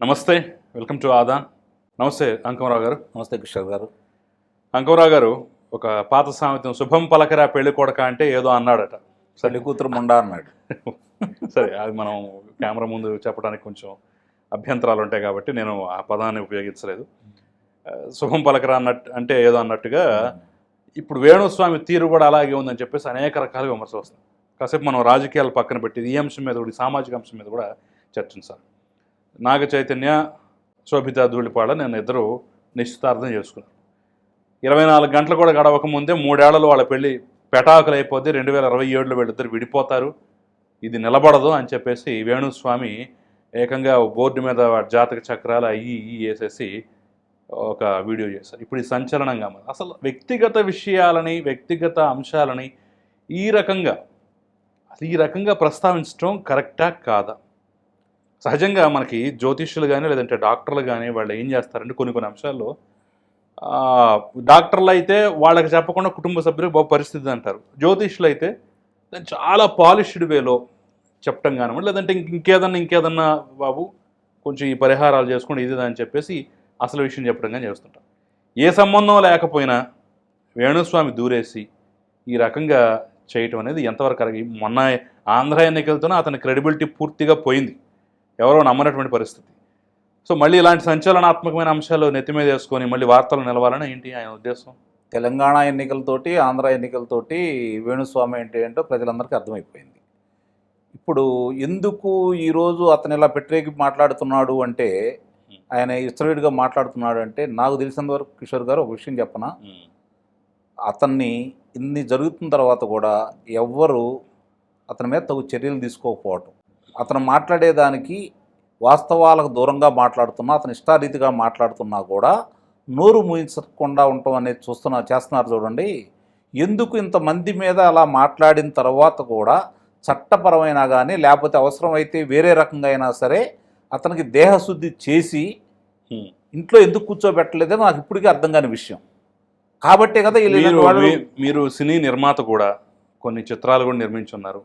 నమస్తే welcome to Aadan నమస్తే అంకమరావు గారు. నమస్తే కిషోర్ గారు. అంకమరావు గారు ఒక పాత సామెతం శుభం పలకరా పెళ్ళి కొడక అంటే ఏదో అన్నాడట. తల్లి కూతురు ముండా అన్నాడు. సరే అది మనం కెమెరా ముందు చెప్పడానికి కొంచెం అభ్యంతరాలు ఉంటాయి కాబట్టి నేను ఆ పదాన్ని ఉపయోగించలేదు. శుభం పలకరా అన్నట్టు అంటే ఏదో అన్నట్టుగా ఇప్పుడు వేణుస్వామి తీరు కూడా అలాగే ఉందని చెప్పేసి అనేక రకాలుగా విమర్శ వస్తుంది కాసేపు మనం రాజకీయాలు పక్కన పెట్టి ఈ అంశం మీద కూడా ఈ సామాజిక అంశం మీద కూడా చర్చించాలి. నాగ చైతన్య శోభితా ధూళిపాడ నేను ఇద్దరు నిశ్చితార్థం చేసుకున్నాను ఇరవై నాలుగు గంటలు కూడా గడవక ముందే మూడేళ్ళలో వాళ్ళ పెళ్ళి పెటాకులు అయిపోతే రెండు వేల ఇరవై ఏడులో వీళ్ళిద్దరు విడిపోతారు. ఇది నిలబడదు అని చెప్పేసి వేణుస్వామి ఏకంగా ఓ బోర్డు మీద జాతక చక్రాలు అయ్యి ఈ వేసేసి ఒక వీడియో చేశారు. ఇప్పుడు ఈ సంచలనంగా మరి అసలు వ్యక్తిగత విషయాలని వ్యక్తిగత అంశాలని ఈ రకంగా అసలు ఈ రకంగా ప్రస్తావించడం కరెక్టా కాదా? సహజంగా మనకి జ్యోతిష్యులు కానీ లేదంటే డాక్టర్లు కానీ వాళ్ళు ఏం చేస్తారంటే కొన్ని కొన్ని అంశాల్లో డాక్టర్లు అయితే వాళ్ళకి చెప్పకుండా కుటుంబ సభ్యులకు బాబు పరిస్థితి అంటారు. జ్యోతిష్యులు అయితే దాన్ని చాలా పాలిష్డ్ వేలో చెప్పటం కానివ్వండి లేదంటే ఇంకేదన్నా ఇంకేదన్నా బాబు కొంచెం ఈ పరిహారాలు చేసుకోండి ఇది అని చెప్పేసి అసలు విషయం చెప్పడం కానీ చేస్తుంటారు. ఏ సంబంధం లేకపోయినా వేణుస్వామి దూరేసి ఈ రకంగా చేయటం అనేది ఎంతవరకు మొన్న ఆంధ్ర ఎన్నికలతోనే అతని క్రెడిబిలిటీ పూర్తిగా పోయింది. ఎవరో నమ్మనటువంటి పరిస్థితి. సో మళ్ళీ ఇలాంటి సంచలనాత్మకమైన అంశాలు నెత్తి మీద వేసుకొని మళ్ళీ వార్తలు నిలవాలని ఏంటి ఆయన ఉద్దేశం? తెలంగాణ ఎన్నికలతోటి ఆంధ్ర ఎన్నికలతోటి వేణుస్వామి ఏంటి ఏంటో ప్రజలందరికీ అర్థమైపోయింది. ఇప్పుడు ఎందుకు ఈరోజు అతను ఇలా పెట్టరేకి మాట్లాడుతున్నాడు అంటే ఆయన ఇస్త్రీడ్గా మాట్లాడుతున్నాడు అంటే నాకు తెలిసినంత వరకు కిషోర్ గారు ఒక విషయం చెప్పనా? అతన్ని ఇన్ని జరుగుతున్న తర్వాత కూడా ఎవ్వరు అతని మీద తగు చర్యలు తీసుకోకపోవటం. అతను మాట్లాడేదానికి వాస్తవాలకు దూరంగా మాట్లాడుతున్నా అతను ఇష్టారీతిగా మాట్లాడుతున్నా కూడా నోరు మూయించకుండా ఉండటం అనేది చూస్తున్నా చేస్తున్నారు చూడండి. ఎందుకు ఇంతమంది మీద అలా మాట్లాడిన తర్వాత కూడా చట్టపరమైనా కానీ లేకపోతే అవసరమైతే వేరే రకంగా అయినా సరే అతనికి దేహశుద్ధి చేసి. ఇంట్లో ఎందుకు కూర్చోబెట్టలేదో నాకు ఇప్పటికీ అర్థం కాని విషయం. కాబట్టే కదా మీరు సినీ నిర్మాత కూడా కొన్ని చిత్రాలు కూడా నిర్మించున్నారు.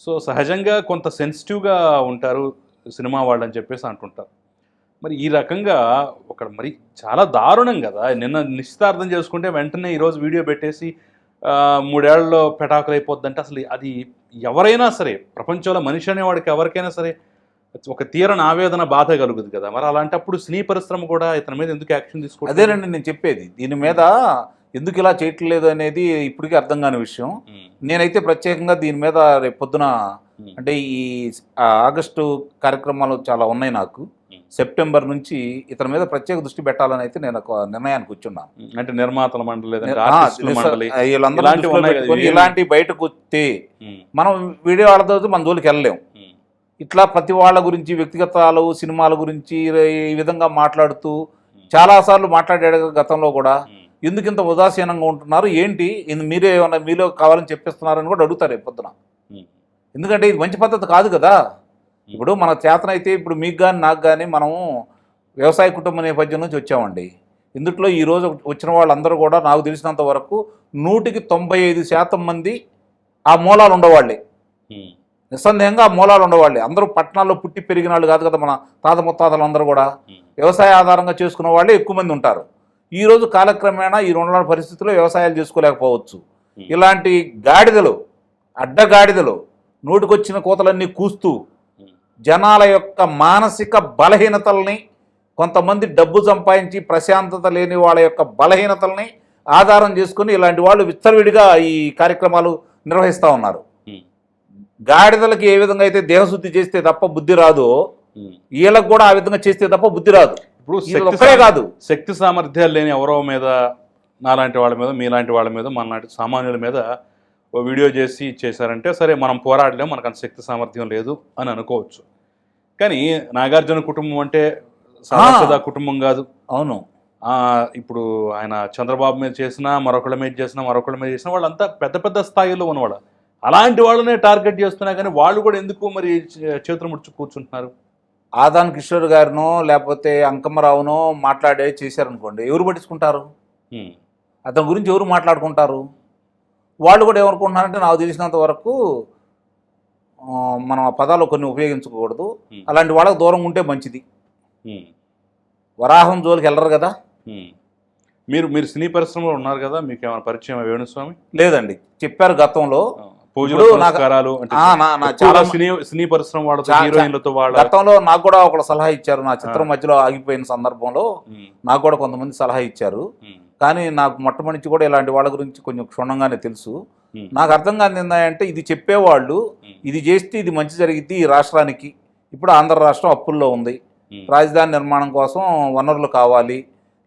సో సహజంగా కొంత సెన్సిటివ్గా ఉంటారు సినిమా వాళ్ళు అని చెప్పేసి అంటుంటారు. మరి ఈ రకంగా ఒక మరి చాలా దారుణం కదా! నిన్న నిశ్చితార్థం చేసుకుంటే వెంటనే ఈరోజు వీడియో పెట్టేసి మూడేళ్ళలో పెటాకులు అయిపోద్దంటే అసలు అది ఎవరైనా సరే ప్రపంచంలో మనిషి అనేవాడికి ఎవరికైనా సరే ఒక తీరని ఆవేదన బాధ కలుగుతుంది కదా! మరి అలాంటప్పుడు సినీ పరిశ్రమ కూడా ఇతని మీద ఎందుకు యాక్షన్ తీసుకోవాలి అదేనండి నేను చెప్పేది. దీని మీద ఎందుకు ఇలా చేయట్లేదు అనేది ఇప్పటికీ అర్థం కాని విషయం. నేనైతే ప్రత్యేకంగా దీని మీద రేపు పొద్దున అంటే ఈ ఆగస్టు కార్యక్రమాలు చాలా ఉన్నాయి నాకు. సెప్టెంబర్ నుంచి ఇతని మీద ప్రత్యేక దృష్టి పెట్టాలని అయితే నేను ఒక నిర్ణయానికి వచ్చున్నాను. అంటే నిర్మాతల మండలి ఇలాంటి బయటకు వస్తే మనం వీడియో ఆడదో మన జోలికి వెళ్ళలేం. ఉమ్, ఇట్లా ప్రతి వాళ్ళ గురించి వ్యక్తిగతాలు సినిమాల గురించి ఈ విధంగా మాట్లాడుతూ చాలాసార్లు మాట్లాడాడు గతంలో కూడా. ఎందుకు ఇంత ఉదాసీనంగా ఉంటున్నారు? ఏంటి? ఇది మీరే ఏమన్నా మీలో కావాలని చెప్పిస్తున్నారని కూడా అడుగుతారు పొద్దున. ఎందుకంటే ఇది మంచి పద్ధతి కాదు కదా? ఇప్పుడు మన చేతనైతే ఇప్పుడు మీకు కానీ నాకు కానీ మనము వ్యవసాయ కుటుంబ నేపథ్యం నుంచి వచ్చామండి. ఇందుట్లో ఈరోజు వచ్చిన వాళ్ళందరూ కూడా నాకు తెలిసినంత వరకు నూటికి తొంభై ఐదు శాతం మంది ఆ మూలాలు ఉండేవాళ్ళే. నిస్సందేహంగా ఆ మూలాలు ఉండేవాళ్ళే. అందరూ పట్టణాల్లో పుట్టి పెరిగిన వాళ్ళు కాదు కదా మన తాత ముత్తాతలు అందరూ కూడా వ్యవసాయ ఆధారంగా చేసుకున్న వాళ్ళే ఎక్కువ మంది ఉంటారు. ఈరోజు కాలక్రమేణా ఈ రెండు పరిస్థితుల్లో వ్యవసాయాలు చేసుకోలేకపోవచ్చు. ఉమ్. ఇలాంటి గాడిదలు అడ్డగాడిదలు నోటికొచ్చిన కోతలన్నీ కూస్తూ ఉమ్, జనాల యొక్క మానసిక బలహీనతల్ని కొంతమంది డబ్బు సంపాదించి ప్రశాంతత లేని వాళ్ళ యొక్క బలహీనతల్ని ఆధారం చేసుకుని ఇలాంటి వాళ్ళు విచ్చలవిడిగా ఈ కార్యక్రమాలు నిర్వహిస్తూ ఉన్నారు. ఉమ్, గాడిదలకి ఏ విధంగా అయితే దేహశుద్ధి చేస్తే తప్ప బుద్ధి రాదో. వీళ్ళకి కూడా ఆ విధంగా చేస్తే తప్ప బుద్ధి రాదు. ఇప్పుడు కాదు. శక్తి సామర్థ్యాలు లేని ఎవరో మీద నాలాంటి వాళ్ళ మీద మీలాంటి వాళ్ళ మీద మనలాంటి సామాన్యుల మీద ఓ వీడియో చేసి ఇచ్చేసారంటే సరే మనం పోరాడలేం మనకు అంత శక్తి సామర్థ్యం లేదు అని అనుకోవచ్చు. కానీ నాగార్జున కుటుంబం అంటే సదా కుటుంబం కాదు. అవును. ఆ, ఇప్పుడు ఆయన చంద్రబాబు మీద చేసినా మరొకళ్ళ మీద చేసినా మరొకళ్ళ మీద చేసినా వాళ్ళంతా పెద్ద పెద్ద స్థాయిలో ఉన్నవాళ్ళు. అలాంటి వాళ్ళనే టార్గెట్ చేస్తున్నా కానీ వాళ్ళు కూడా ఎందుకు మరి చేతులు ముడుచు కూర్చుంటున్నారు? ఆదాన్ కిషోర్ గారినో లేకపోతే అంకమ్మరావునో మాట్లాడే చేశారనుకోండి ఎవరు పట్టించుకుంటారు? అతని గురించి ఎవరు మాట్లాడుకుంటారు? వాళ్ళు కూడా ఏమనుకుంటున్నారంటే నాకు తెలిసినంత వరకు మనం ఆ పదాలు కొన్ని ఉపయోగించకూడదు. అలాంటి వాళ్ళకి దూరం ఉంటే మంచిది. వరాహం జోలికి వెళ్ళరు కదా. మీరు మీరు సినీ పరిశ్రమలో ఉన్నారు కదా మీకు ఏమైనా పరిచయం వేణుస్వామి? లేదండి. చెప్పారు గతంలో. చాలా సినీ సినీ పరిశ్రమ హీరోయిన్లతో గతంలో నాకు కూడా ఒక సలహా ఇచ్చారు నా చిత్రం మధ్యలో ఆగిపోయిన సందర్భంలో నాకు కూడా కొంతమంది సలహా ఇచ్చారు. కానీ నాకు మొట్టమొదటి కూడా ఇలాంటి వాళ్ళ గురించి కొంచెం క్షుణ్ణంగానే తెలుసు. నాకు అర్థం కాని ఏంటంటే ఇది చెప్పేవాళ్ళు ఇది చేస్తే ఇది మంచి జరిగిద్ది ఈ రాష్ట్రానికి. ఇప్పుడు ఆంధ్ర రాష్ట్రం అప్పుల్లో ఉంది. రాజధాని నిర్మాణం కోసం వనరులు కావాలి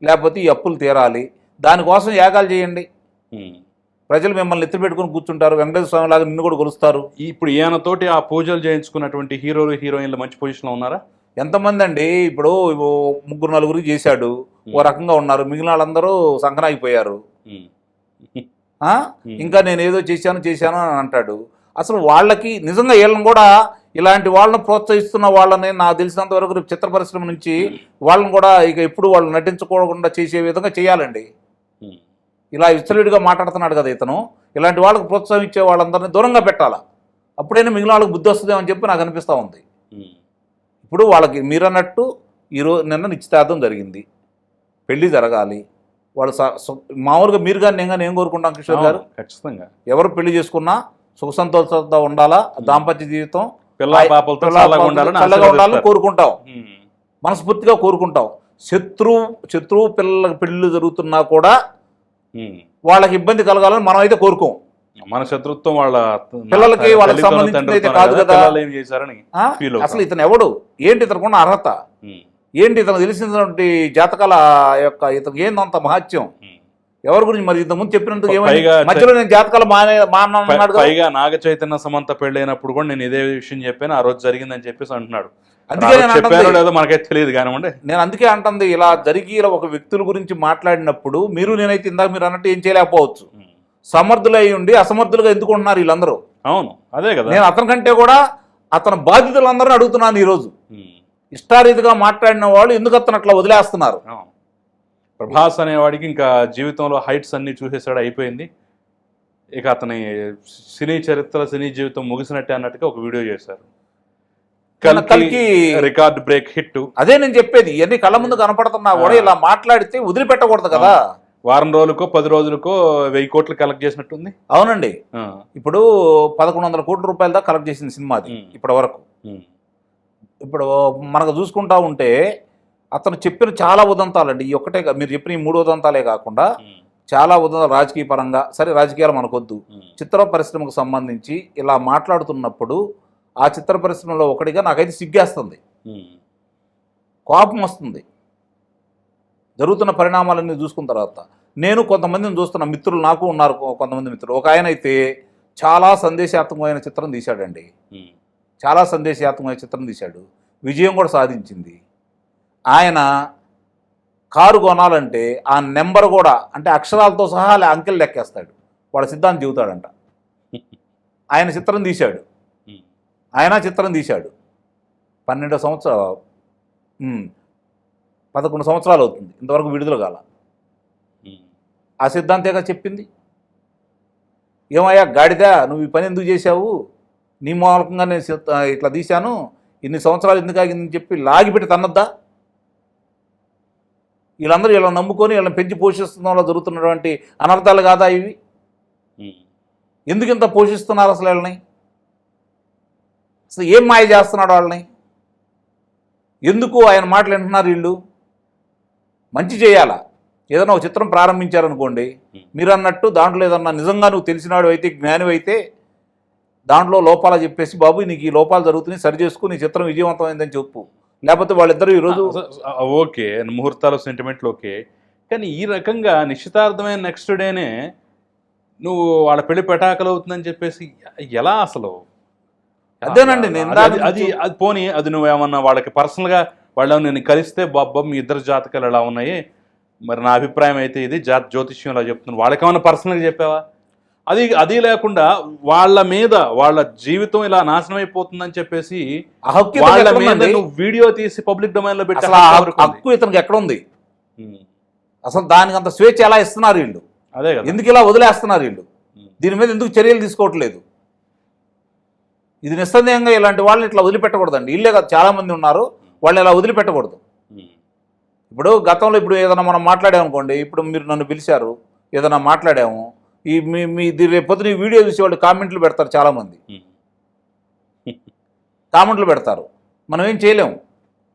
లేకపోతే ఈ అప్పులు తీరాలి. దానికోసం యాగాలు చేయండి. ప్రజలు మిమ్మల్ని ఎత్తి పెట్టుకుని కూర్చుంటారు వెంకటేశ్వర స్వామి లాగా నిన్ను కూడా కొలుస్తారు. ఇప్పుడు ఈయనతోటి ఆ పూజలు చేయించుకున్నటువంటి హీరోలు హీరోయిన్లు మంచి పొజిషన్లో ఉన్నారా? ఎంతమంది అండి? ఇప్పుడు ముగ్గురు నలుగురు చేశాడు. ఓ రకంగా ఉన్నారు. మిగిలిన వాళ్ళందరూ సంకనాగిపోయారు? ఉమ్. ఇంకా నేను ఏదో చేశాను చేశాను అని అంటాడు. అసలు వాళ్ళకి నిజంగా వీళ్ళని కూడా ఇలాంటి వాళ్ళని ప్రోత్సహిస్తున్న వాళ్ళని నాకు తెలిసినంత వరకు చిత్ర పరిశ్రమ నుంచి వాళ్ళని కూడా ఇక ఎప్పుడు వాళ్ళు నటించుకోకుండా చేసే విధంగా చేయాలండి. ఇలా విచ్చలుడిగా మాట్లాడుతున్నాడు కదా ఇతను. ఇలాంటి వాళ్ళకి ప్రోత్సాహం ఇచ్చే వాళ్ళందరినీ దూరంగా పెట్టాలా? అప్పుడైనా మిగిలిన వాళ్ళకి బుద్ధి వస్తుందేమని చెప్పి నాకు అనిపిస్తూ ఉంది. ఇప్పుడు వాళ్ళకి మీరన్నట్టు ఈరోజు నిన్న నిశ్చితార్థం జరిగింది. పెళ్ళి జరగాలి. వాళ్ళు మామూలుగా మీరు కానీ నేను కానీ ఏం కోరుకుంటాం కిషోర్ గారు? ఖచ్చితంగా. ఎవరు పెళ్ళి చేసుకున్నా సుఖ సంతోషంతో ఉండాలా? దాంపత్య జీవితం పిల్ల పాపలతో పిల్ల చల్లగా పాపలతో ఉండాలని. కోరుకుంటాం. మనస్ఫూర్తిగా కోరుకుంటాం. శత్రువు శత్రువు పిల్లలకు పెళ్ళి జరుగుతున్నా కూడా. వాళ్ళకి ఇబ్బంది కలగాలని మనం అయితే కోరుకోం. మన శత్రుత్వం వాళ్ళ పిల్లలకి వాళ్ళకి సంబంధించింది అయితే కాదు కదా. అసలు ఇతను ఎవడు? ఏంటి ఇతనుకున్న అర్హత? ఏంటి ఇతను తెలిసినటువంటి జాతకాల యొక్క ఇతనికి ఏందంత మహత్యం. ఎవరి గురించి మరి ఇంతకుముందు చెప్పినందుకు మధ్యలో నేను జాతకాలు పైగా నాగ చైతన్య సమంత పెళ్ళైనప్పుడు కూడా నేను ఇదే విషయం చెప్పాను ఆ రోజు జరిగిందని చెప్పేసి అంటున్నాడు. అందుకే చెప్పారో లేదో మనకైతే తెలియదు కానివ్వండి. నేను అందుకే అంటుంది ఇలా జరిగి ఇలా ఒక వ్యక్తుల గురించి మాట్లాడినప్పుడు మీరు నేనైతే ఇందాక మీరు అన్నట్టు ఏం చేయలేకపోవచ్చు. సమర్థులై ఉండి అసమర్థులుగా ఎందుకు ఉంటున్నారు వీళ్ళందరూ? అవును అదే కదా. నేను అతని కంటే కూడా అతని బాధితులందరినీ అడుగుతున్నాను ఈరోజు. ఇష్టారీతిగా మాట్లాడిన వాళ్ళు ఎందుకు అతను అట్లా వదిలేస్తున్నారు. ప్రభాస్ అనేవాడికి ఇంకా జీవితంలో హైట్స్ అన్ని చూసేసాడు అయిపోయింది. ఇక అతని సినీ చరిత్ర సినీ జీవితం ముగిసినట్టే అన్నట్టుగా ఒక వీడియో చేశారు. కల్కి- రికార్డ్ బ్రేక్ హిట్. అదే నేను చెప్పేది ఇవన్నీ కళ్ళ ముందు కనపడుతున్నా కూడా ఇలా మాట్లాడితే వదిలిపెట్టకూడదు కదా. వారం రోజులకో పది రోజులకో వెయ్యి కోట్లు కలెక్ట్ చేసినట్టుంది. అవునండి. ఇప్పుడు పదకొండు వందల కోట్ల రూపాయల దాకా కలెక్ట్ చేసింది సినిమాది ఉమ్. ఇప్పటి వరకు. ఇప్పుడు మనకు చూసుకుంటా ఉంటే అతను చెప్పిన చాలా ఉదంతాలండి. ఈ ఒక్కటే మీరు చెప్పిన ఈ మూడు ఉదంతాలే కాకుండా చాలా ఉదంతాలు రాజకీయ పరంగా సరే రాజకీయాలు మనకొద్దు. చిత్ర పరిశ్రమకు సంబంధించి ఇలా మాట్లాడుతున్నప్పుడు ఆ చిత్ర పరిశ్రమలో ఒకటిగా నాకైతే సిగ్గేస్తుంది. కోపం వస్తుంది. జరుగుతున్న పరిణామాలన్నీ చూసుకున్న తర్వాత నేను కొంతమందిని చూస్తున్న మిత్రులు నాకు ఉన్నారు కొంతమంది మిత్రులు. ఒక ఆయన అయితే చాలా సందేశాత్మకమైన చిత్రం తీశాడండి. చాలా సందేశాత్మకమైన చిత్రం తీశాడు. విజయం కూడా సాధించింది. ఆయన కారు కొనాలంటే ఆ నెంబర్ కూడా అంటే అక్షరాలతో సహా అంకెలు లెక్కేస్తాడు. వాడు సిద్ధాంతం చెబుతాడంట. ఆయన చిత్రం తీశాడు. ఆయన చిత్రం తీశాడు. పన్నెండో సంవత్సరం ఉమ్, పదకొండు సంవత్సరాలు అవుతుంది. ఇంతవరకు విడుదల కాల. ఆ సిద్ధాంతేగా చెప్పింది. ఏమయ్యా గాడిదా నువ్వు ఈ పని ఎందుకు చేశావు? నీ మూలకంగా నేను ఇట్లా తీశాను. ఇన్ని సంవత్సరాలు ఎందుకు ఆగిందని చెప్పి లాగిపెట్టి తన్నద్దా? వీళ్ళందరూ వీళ్ళని నమ్ముకొని వీళ్ళని పెంచి పోషిస్తున్న వల్ల జరుగుతున్నటువంటి అనర్థాలు కాదా ఇవి? ఎందుకు ఇంత పోషిస్తున్నారు అసలు వీళ్ళని? అసలు ఏం మాయ చేస్తున్నాడు వాళ్ళని? ఎందుకు ఆయన మాటలు వింటున్నారు వీళ్ళు? మంచి చేయాలా? ఏదైనా ఒక చిత్రం ప్రారంభించారనుకోండి మీరు అన్నట్టు దాంట్లో ఏదన్నా నిజంగా నువ్వు తెలిసినాడు అయితే జ్ఞాని అయితే దాంట్లో లోపాలు చెప్పేసి బాబు నీకు ఈ లోపాలు జరుగుతున్నాయి సరి చేసుకుని నీ చిత్రం విజయవంతమైందని చెప్పు. లేకపోతే వాళ్ళిద్దరూ ఈరోజు ఓకే ముహూర్తాలు సెంటిమెంట్లు ఓకే. కానీ ఈ రకంగా నిశ్చితార్థమైన నెక్స్ట్ డేనే నువ్వు వాళ్ళ పెళ్ళి పెటాకలు అవుతుందని చెప్పేసి ఎలా అసలు? అదేనండి, నేను అది- అది పోనీ అది నువ్వు ఏమన్నా వాళ్ళకి పర్సనల్గా వాళ్ళు నేను కలిస్తే బాబ్బా మీ ఇద్దరు జాతకాలు ఎలా ఉన్నాయి? మరి నా అభిప్రాయం అయితే ఇది జా జ్యోతిష్యం ఇలా చెప్తున్నాను. వాళ్ళకి ఏమన్నా పర్సనల్గా చెప్పావా? అది అది లేకుండా వాళ్ళ మీద వాళ్ళ జీవితం ఇలా నాశనం అయిపోతుందని చెప్పేసి వాళ్ళ మీద? నువ్వు వీడియో తీసి పబ్లిక్ డొమైన్లో పెట్టి హక్కు- ఇతనికి ఎక్కడ ఉంది అసలు దానికి అంత స్వేచ్ఛ ఎలా ఇస్తున్నారు వీళ్ళు? అదే ఎందుకు ఇలా వదిలేస్తున్నారు వీళ్ళు. దీని మీద ఎందుకు చర్యలు తీసుకోవట్లేదు? ఇది నిస్సందేహంగా ఇలాంటి వాళ్ళని ఇట్లా వదిలిపెట్టకూడదండి. ఇల్లే కాదు చాలా మంది ఉన్నారు. వాళ్ళని ఇలా వదిలిపెట్టకూడదు. ఇప్పుడు గతంలో ఇప్పుడు ఏదైనా మనం మాట్లాడామనుకోండి ఇప్పుడు మీరు నన్ను పిలిచారు ఏదైనా మాట్లాడాము ఈ మీ మీ ఇది రేపు పొద్దున ఈ వీడియో చూసి వాళ్ళు కామెంట్లు పెడతారు చాలామంది. కామెంట్లు పెడతారు. మనం ఏం చేయలేము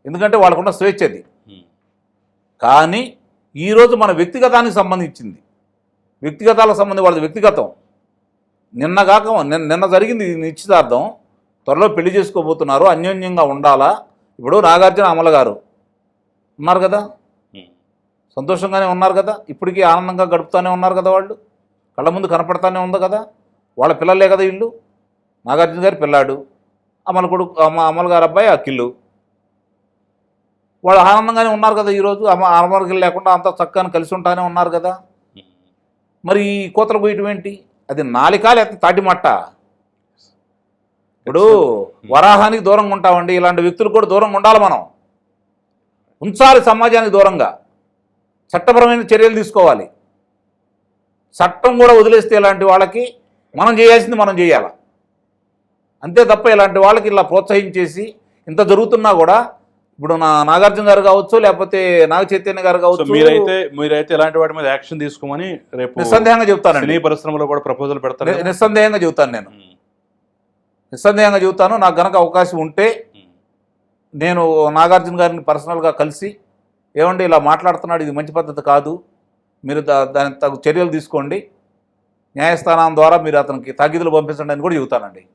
ఎందుకంటే వాళ్ళకున్న స్వేచ్ఛ అది. కానీ ఈరోజు మన వ్యక్తిగతానికి సంబంధించింది. వ్యక్తిగతాలకు సంబంధించి వాళ్ళది వ్యక్తిగతం. నిన్న కాక నిన్న నిన్న జరిగింది నిశ్చితార్థం. త్వరలో పెళ్ళి చేసుకోబోతున్నారు. అన్యోన్యంగా ఉండాలా? ఇప్పుడు నాగార్జున అమల గారు. ఉన్నారు కదా. సంతోషంగానే ఉన్నారు కదా? ఇప్పటికీ ఆనందంగా గడుపుతూనే ఉన్నారు కదా వాళ్ళు? కళ్ళ ముందు కనపడతానే ఉంది కదా. వాళ్ళ పిల్లలే కదా ఇల్లు. నాగార్జున గారి పిల్లాడు. అమల కొడుకు అమ్మ అమల గారి అబ్బాయి అఖిల్లు వాళ్ళు ఆనందంగానే ఉన్నారు కదా ఈరోజు అమ్మ అమలకి లేకుండా అంతా చక్కగా కలిసి ఉంటానే ఉన్నారు కదా. మరి ఈ కోతలు పోయటం ఏంటి? అది నాలికా లేకపోతే తాటిమట్ట ఇప్పుడు వరాహానికి దూరంగా ఉంటామండి. ఇలాంటి వ్యక్తులు కూడా దూరంగా ఉండాలి మనం. ఉంచాలి సమాజానికి దూరంగా. చట్టపరమైన చర్యలు తీసుకోవాలి. చట్టం కూడా వదిలేస్తే ఇలాంటి వాళ్ళకి మనం చేయాల్సింది మనం చేయాలి? అంతే తప్ప ఇలాంటి వాళ్ళకి ఇలా ప్రోత్సహించేసి ఇంత జరుగుతున్నా కూడా ఇప్పుడు నా నాగార్జున గారు కావచ్చు లేకపోతే నాగ చైతన్య గారు కావచ్చు మీరైతే మీరైతే ఇలాంటి వాటి మీద యాక్షన్ తీసుకోమని రేపు నిస్సందేహంగా చెప్తానండి సినీ పరిశ్రమలో కూడా ప్రపోజల్ పెడతారు ని- నిస్సందేహంగా చెబుతాను నేను. నిస్సందేహంగా చెబుతాను. నాకు గనక అవకాశం ఉంటే. నేను నాగార్జున గారిని పర్సనల్గా కలిసి ఏమండి ఇలా మాట్లాడుతున్నాడు ఇది మంచి పద్ధతి కాదు మీరు దా- దాని తగు చర్యలు తీసుకోండి. న్యాయస్థానం ద్వారా మీరు అతనికి తగ్గిదులు పంపించండి అని కూడా చెబుతానండి.